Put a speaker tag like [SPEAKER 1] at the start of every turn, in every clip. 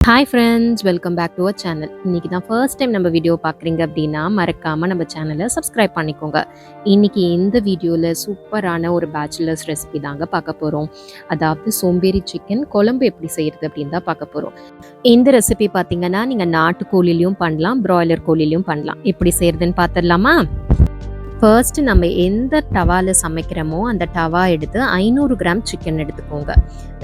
[SPEAKER 1] Hi friends welcome back to our channel இன்றைக்கி தான் first time நம்ம வீடியோ பார்க்குறீங்க அப்படின்னா மறக்காமல் நம்ம சேனலை சப்ஸ்கிரைப் பண்ணிக்கோங்க. இன்னைக்கு இந்த வீடியோவில் சூப்பரான ஒரு பேச்சுலர்ஸ் ரெசிபி தாங்க பார்க்க போகிறோம் அதாவது சோம்பேறி சிக்கன் குழம்பு எப்படி செய்கிறது அப்படின்னு தான் பார்க்க போகிறோம் இந்த ரெசிபி பார்த்தீங்கன்னா நீங்கள் நாட்டுக்கோழிலையும் பண்ணலாம் பிராய்லர் கோழிலையும் பண்ணலாம். எப்படி செய்கிறதுன்னு பார்த்துடலாமா? ஃபர்ஸ்ட் நம்ம எந்த டவாவில் சமைக்கிறோமோ அந்த டவா எடுத்து ஐநூறு கிராம் சிக்கன் எடுத்துக்கோங்க.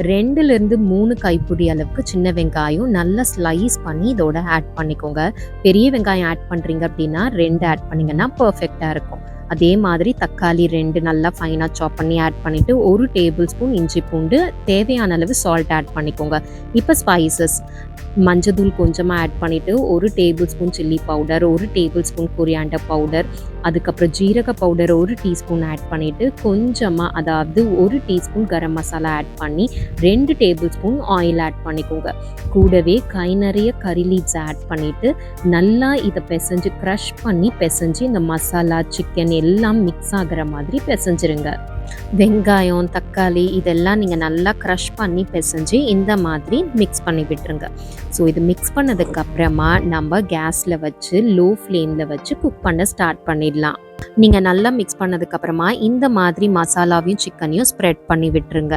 [SPEAKER 1] ரெண்டுலேருந்து மூணு கைப்பிடி அளவுக்கு சின்ன வெங்காயம் நல்லா ஸ்லைஸ் பண்ணி இதோட ஆட் பண்ணிக்கோங்க. பெரிய வெங்காயம் ஆட் பண்ணுறீங்க அப்படின்னா ரெண்டு ஆட் பண்ணிங்கன்னா பர்ஃபெக்டாக இருக்கும். அதே மாதிரி தக்காளி ரெண்டு நல்லா ஃபைனாக சாப் பண்ணி ஆட் பண்ணிவிட்டு ஒரு டேபிள் ஸ்பூன் இஞ்சி பூண்டு தேவையான அளவு சால்ட் ஆட் பண்ணிக்கோங்க. இப்போ ஸ்பைசஸ் மஞ்சத்தூள் கொஞ்சமாக ஆட் பண்ணிவிட்டு ஒரு டேபிள் ஸ்பூன் சில்லி பவுடர் ஒரு டேபிள் ஸ்பூன் கொரியாண்டர் பவுடர் அதுக்கப்புறம் ஜீரக பவுடர் ஒரு டீஸ்பூன் ஆட் பண்ணிவிட்டு கொஞ்சமாக அதாவது ஒரு டீஸ்பூன் கரம் மசாலா ஆட் பண்ணி ரெண்டு டேபிள் ஸ்பூன் ஆயில் ஆட் பண்ணிக்கோங்க. கூடவே கை நிறைய கறி லீவ்ஸ் ஆட் பண்ணிவிட்டு நல்லா இதை பிசைஞ்சு க்ரஷ் பண்ணி பிசைஞ்சு இந்த மசாலா சிக்கன் எல்லாம் மிக்ஸ் ஆகிற மாதிரி பிசைஞ்சிருங்க. வெங்காயம் தக்காளி இதெல்லாம் நீங்கள் நல்லா க்ரஷ் பண்ணி பிசைஞ்சு இந்த மாதிரி மிக்ஸ் பண்ணி விட்டுருங்க. ஸோ இது மிக்ஸ் பண்ணதுக்கப்புறமா நம்ம கேஸில் வச்சு லோ ஃப்ளேமில் வச்சு குக் பண்ண ஸ்டார்ட் பண்ணிடலாம். நீங்கள் நல்லா மிக்ஸ் பண்ணதுக்கப்புறமா இந்த மாதிரி மசாலாவையும் சிக்கனையும் ஸ்ப்ரெட் பண்ணி விட்டுருங்க.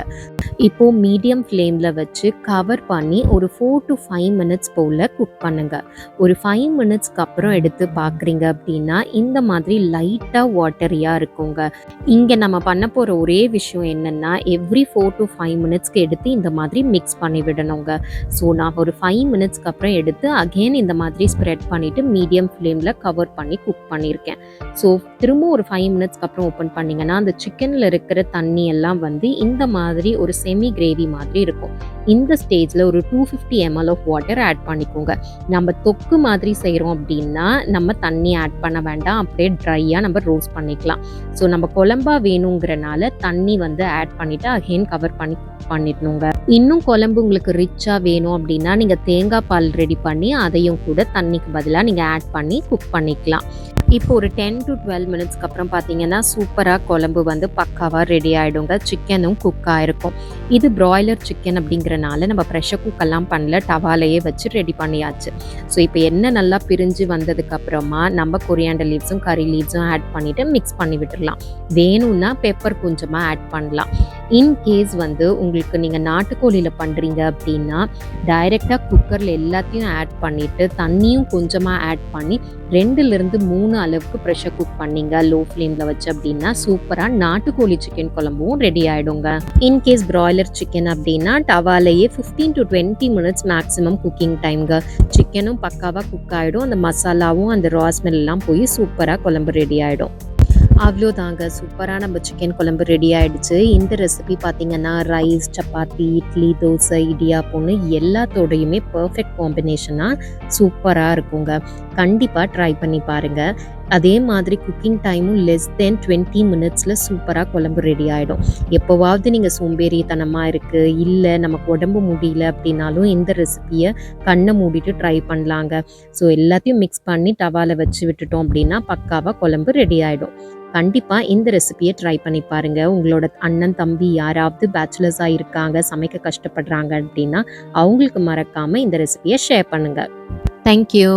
[SPEAKER 1] இப்போது மீடியம் ஃப்ளேமில் வச்சு கவர் பண்ணி ஒரு ஃபோர் டு ஃபைவ் மினிட்ஸ் போல் குக் பண்ணுங்க. ஒரு ஃபைவ் மினிட்ஸ்க்கு அப்புறம் எடுத்து பார்க்குறீங்க அப்படின்னா இந்த மாதிரி லைட்டாக வாட்டரியாக இருக்குங்க. இங்கே நம்ம பண்ண போகிற ஒரே விஷயம் என்னென்னா எவ்ரி ஃபோர் டு ஃபைவ் மினிட்ஸ்க்கு எடுத்து இந்த மாதிரி மிக்ஸ் பண்ணி விடணுங்க. ஸோ நான் ஒரு ஃபைவ் மினிட்ஸ்க்கு அப்புறம் எடுத்து அகெயின் இந்த மாதிரி ஸ்ப்ரெட் பண்ணிவிட்டு மீடியம் ஃப்ளேமில் கவர் பண்ணி குக் பண்ணியிருக்கேன் ஸோ திரும்ப ஒரு ஃபைவ் மினிட்ஸ்க்கு அப்புறம் ஓப்பன் பண்ணிங்கன்னா அந்த சிக்கனில் இருக்கிற தண்ணி எல்லாம் வந்து இந்த மாதிரி ஒரு செமி கிரேவி மாதிரி இருக்கும். இந்த ஸ்டேஜில் ஒரு two fifty ML of water add பண்ணிக்கோங்க. நம்ம தொக்கு மாதிரி செய்கிறோம் அப்படின்னா நம்ம தண்ணி ஆட் பண்ண வேண்டாம். அப்படியே ட்ரையாக நம்ம ரோஸ்ட் பண்ணிக்கலாம். ஸோ நம்ம குழம்பா வேணுங்கிறனால தண்ணி வந்து ஆட் பண்ணிவிட்டு அகெயின் கவர் பண்ணி பண்ணிடணுங்க. இன்னும் குழம்பு உங்களுக்கு ரிச்சாக வேணும் அப்படின்னா நீங்கள் தேங்காய் பால் ரெடி பண்ணி அதையும் கூட தண்ணிக்கு பதிலாக நீங்கள் ஆட் பண்ணி குக் பண்ணிக்கலாம். இப்போ ஒரு டென் டு டுவெல் மினிட்ஸ்க்கு அப்புறம் பார்த்தீங்கன்னா சூப்பராக குழம்பு வந்து பக்காவாக ரெடி ஆகிடுங்க சிக்கனும் குக் ஆகிருக்கும் இது ப்ராய்லர் சிக்கன் அப்படிங்கிறனால நம்ம ப்ரெஷர் குக்கெல்லாம் பண்ணல டவாலையே வச்சு ரெடி பண்ணியாச்சு. ஸோ இப்போ என்ன நல்லா பிரிஞ்சு வந்ததுக்கப்புறமா நம்ம கொரியாண்டர் லீவ்ஸும் கறி லீவ்ஸும் ஆட் பண்ணிவிட்டு மிக்ஸ் பண்ணி விட்டுடலாம் வேணும்னா பெப்பர் கொஞ்சமாக ஆட் பண்ணலாம். இன்கேஸ் வந்து உங்களுக்கு நீங்கள் நாட்டுக்கோழியில் பண்ணுறீங்க அப்படின்னா டைரெக்டாக குக்கரில் எல்லாத்தையும் ஆட் பண்ணிவிட்டு தண்ணியும் கொஞ்சமாக ஆட் பண்ணி ரெண்டுலேருந்து மூணு அளவுக்கு ப்ரெஷர் குக் பண்ணீங்க லோ ஃப்ளேமில் வச்சு அப்படின்னா சூப்பராக நாட்டுக்கோழி சிக்கன் குழம்பும் ரெடி ஆகிடுங்க இன்கேஸ் ப்ராய்லர் சிக்கன் அப்படின்னா டவாலேயே fifteen to twenty minutes maximum cooking டைம்ங்க சிக்கனும் பக்காவாக குக் ஆகிடும் அந்த மசாலாவும் அந்த ரா ஸ்மெல்லாம் போய் சூப்பராக குழம்பு ரெடி ஆகிடும் அவ்வளோதாங்க. சூப்பராக நம்ம சிக்கன் குழம்பு ரெடி ஆயிடுச்சு. இந்த ரெசிபி பார்த்தீங்கன்னா ரைஸ் சப்பாத்தி இட்லி தோசை இடியாப்பூனு எல்லாத்தோடையுமே பர்ஃபெக்ட் காம்பினேஷனாக சூப்பராக இருக்குங்க. கண்டிப்பாக ட்ரை பண்ணி பாருங்கள் அதே மாதிரி குக்கிங் டைமும் லெஸ் தென் டுவெண்ட்டி மினிட்ஸில் சூப்பராக குழம்பு ரெடி ஆகிடும் எப்போவாவது நீங்கள் சோம்பேறித்தனமாக இருக்குது இல்லை நமக்கு உடம்பு முடியல அப்படின்னாலும் இந்த ரெசிப்பியை கண்ணை மூடிட்டு ட்ரை பண்ணலாங்க. ஸோ எல்லாத்தையும் மிக்ஸ் பண்ணி டவாவில் வச்சு விட்டுட்டோம் அப்படின்னா பக்காவாக குழம்பு ரெடி ஆகிடும் கண்டிப்பாக இந்த ரெசிபியை ட்ரை பண்ணி பாருங்கள் உங்களோட அண்ணன் தம்பி யாராவது பேச்சுலர்ஸாக இருக்காங்க சமைக்க கஷ்டப்படுறாங்க அப்படின்னா அவங்களுக்கு மறக்காமல் இந்த ரெசிபியை ஷேர் பண்ணுங்கள் தேங்க்யூ